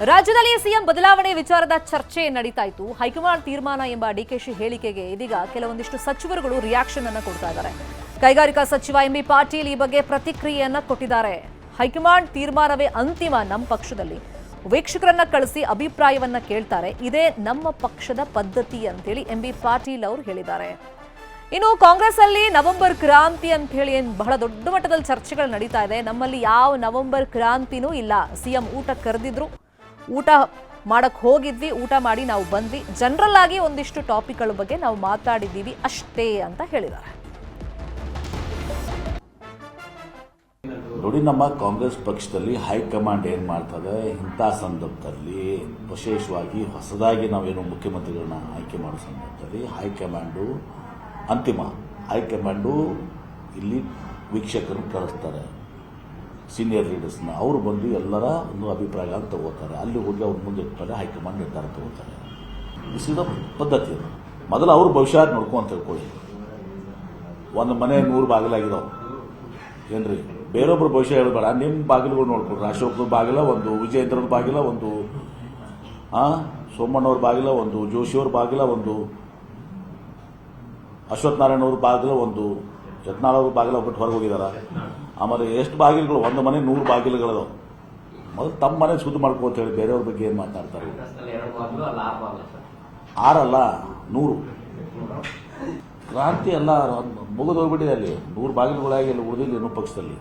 ರಾಜ್ಯದಲ್ಲಿ ಸಿಎಂ ಬದಲಾವಣೆ ವಿಚಾರದ ಚರ್ಚೆ ನಡೀತಾ ಇತ್ತು. ಹೈಕಮಾಂಡ್ ತೀರ್ಮಾನ ಎಂಬ ಡಿಕೆಶಿ ಹೇಳಿಕೆಗೆ ಇದೀಗ ಕೆಲವೊಂದಿಷ್ಟು ಸಚಿವರುಗಳು ರಿಯಾಕ್ಷನ್ ಅನ್ನ ಕೊಡ್ತಾ ಇದ್ದಾರೆ. ಕೈಗಾರಿಕಾ ಸಚಿವ ಎಂಬಿ ಪಾಟೀಲ್ ಈ ಬಗ್ಗೆ ಪ್ರತಿಕ್ರಿಯೆಯನ್ನ ಕೊಟ್ಟಿದ್ದಾರೆ. ಹೈಕಮಾಂಡ್ ತೀರ್ಮಾನವೇ ಅಂತಿಮ ನಮ್ಮ ಪಕ್ಷದಲ್ಲಿ. ವೀಕ್ಷಕರನ್ನ ಕಳಿಸಿ ಅಭಿಪ್ರಾಯವನ್ನ ಕೇಳ್ತಾರೆ. ಇದೇ ನಮ್ಮ ಪಕ್ಷದ ಪದ್ಧತಿ ಅಂತೇಳಿ ಎಂಬಿ ಪಾಟೀಲ್ ಅವರು ಹೇಳಿದ್ದಾರೆ. ಇನ್ನು ಕಾಂಗ್ರೆಸ್ ಅಲ್ಲಿ ನವೆಂಬರ್ ಕ್ರಾಂತಿ ಅಂತ ಹೇಳಿ ಬಹಳ ದೊಡ್ಡ ಮಟ್ಟದಲ್ಲಿ ಚರ್ಚೆಗಳು ನಡೀತಾ ಇದೆ. ನಮ್ಮಲ್ಲಿ ಯಾವ ನವೆಂಬರ್ ಕ್ರಾಂತಿನೂ ಇಲ್ಲ. ಸಿಎಂ ಊಟ ಕರೆದಿದ್ರು. ಊಟ ಮಾಡಕ್ಕೆ ಹೋಗಿದ್ವಿ, ಊಟ ಮಾಡಿ ನಾವು ಬಂದ್ವಿ. ಜನರಲ್ ಆಗಿ ಒಂದಿಷ್ಟು ಟಾಪಿಕ್ಗಳ ಬಗ್ಗೆ ನಾವು ಮಾತಾಡಿದ್ದೀವಿ ಅಷ್ಟೇ ಅಂತ ಹೇಳಿದ್ದಾರೆ. ನೋಡಿ, ನಮ್ಮ ಕಾಂಗ್ರೆಸ್ ಪಕ್ಷದಲ್ಲಿ ಹೈಕಮಾಂಡ್ ಏನು ಮಾಡ್ತದೆ? ಇಂಥ ಸಂದರ್ಭದಲ್ಲಿ ವಿಶೇಷವಾಗಿ ಹೊಸದಾಗಿ ನಾವೇನು ಮುಖ್ಯಮಂತ್ರಿಗಳನ್ನ ಆಯ್ಕೆ ಮಾಡೋ ಸಂದರ್ಭದಲ್ಲಿ ಹೈಕಮಾಂಡು ಅಂತಿಮ. ಹೈಕಮಾಂಡು ಇಲ್ಲಿ ವೀಕ್ಷಕರು ಕಳಿಸ್ತಾರೆ ಸೀನಿಯರ್ ಲೀಡರ್ಸ್ನ ಅವರು ಬಂದು ಎಲ್ಲರ ಒಂದು ಅಭಿಪ್ರಾಯ ತಗೋತಾರೆ. ಅಲ್ಲಿ ಹೋಗಿ ಅವ್ರ ಮುಂದೆ ಇರ್ತಾರೆ ಹೈಕಮಾಂಡ್ ನಿರ್ಧಾರ ತಗೋತಾರೆ. ದಿಸ್ ಇಸ್ ದ ಪದ್ಧತಿ ಅದು. ಮೊದಲು ಅವ್ರ ಭವಿಷ್ಯ ನೋಡ್ಕೊ ಅಂತ ತಿಳ್ಕೊಳ್ಳಿ. ಒಂದು ಮನೆ ನೂರು ಬಾಗಿಲಾಗಿದಾವೆ. ಏನ್ರಿ? ಬೇರೊಬ್ರು ಭವಿಷ್ಯ ಹೇಳಬೇಡ. ನಿಮ್ಮ ಬಾಗಿಲುಗಳು ನೋಡ್ಕೊಡ್ರಿ ಅಶೋಕ್ನ ಬಾಗಿಲ, ಒಂದು ವಿಜಯೇಂದ್ರನ ಬಾಗಿಲ, ಒಂದು, ಆ, ಸೋಮಣ್ಣವ್ರ ಬಾಗಿಲ, ಒಂದು ಜೋಶಿಯವ್ರ ಬಾಗಿಲ, ಒಂದು ಅಶ್ವಥ್ ನಾರಾಯಣ ಅವ್ರ ಬಾಗಿಲ, ಒಂದು ಯತ್ನಾಳ್ ಅವ್ರ ಬಾಗಿಲ ಬಿಟ್ಟು ಹೊರಗೆ ಹೋಗಿದಾರ. ಆಮೇಲೆ ಎಷ್ಟು ಬಾಗಿಲುಗಳು? ಒಂದು ಮನೆ ನೂರು ಬಾಗಿಲುಗಳದು ಮೊದಲು ತಮ್ಮ ಮನೆ ಶುದ್ಧ ಮಾಡ್ಕೋ ಅಂತ ಹೇಳಿ ಬೇರೆಯವ್ರ ಬಗ್ಗೆ ಏನು ಮಾತಾಡ್ತಾರೆ? ಆರಲ್ಲ? ನೂರು. ಕ್ರಾಂತಿ ಎಲ್ಲ ಮುಗಿದು ಹೋಗ್ಬಿಟ್ಟಿದೆ ಅಲ್ಲಿ. ನೂರು ಬಾಗಿಲುಗಳಾಗಿ ಅಲ್ಲಿ ಉಳಿದಿಲ್ಲ ಇನ್ನೂ ಪಕ್ಷದಲ್ಲಿ.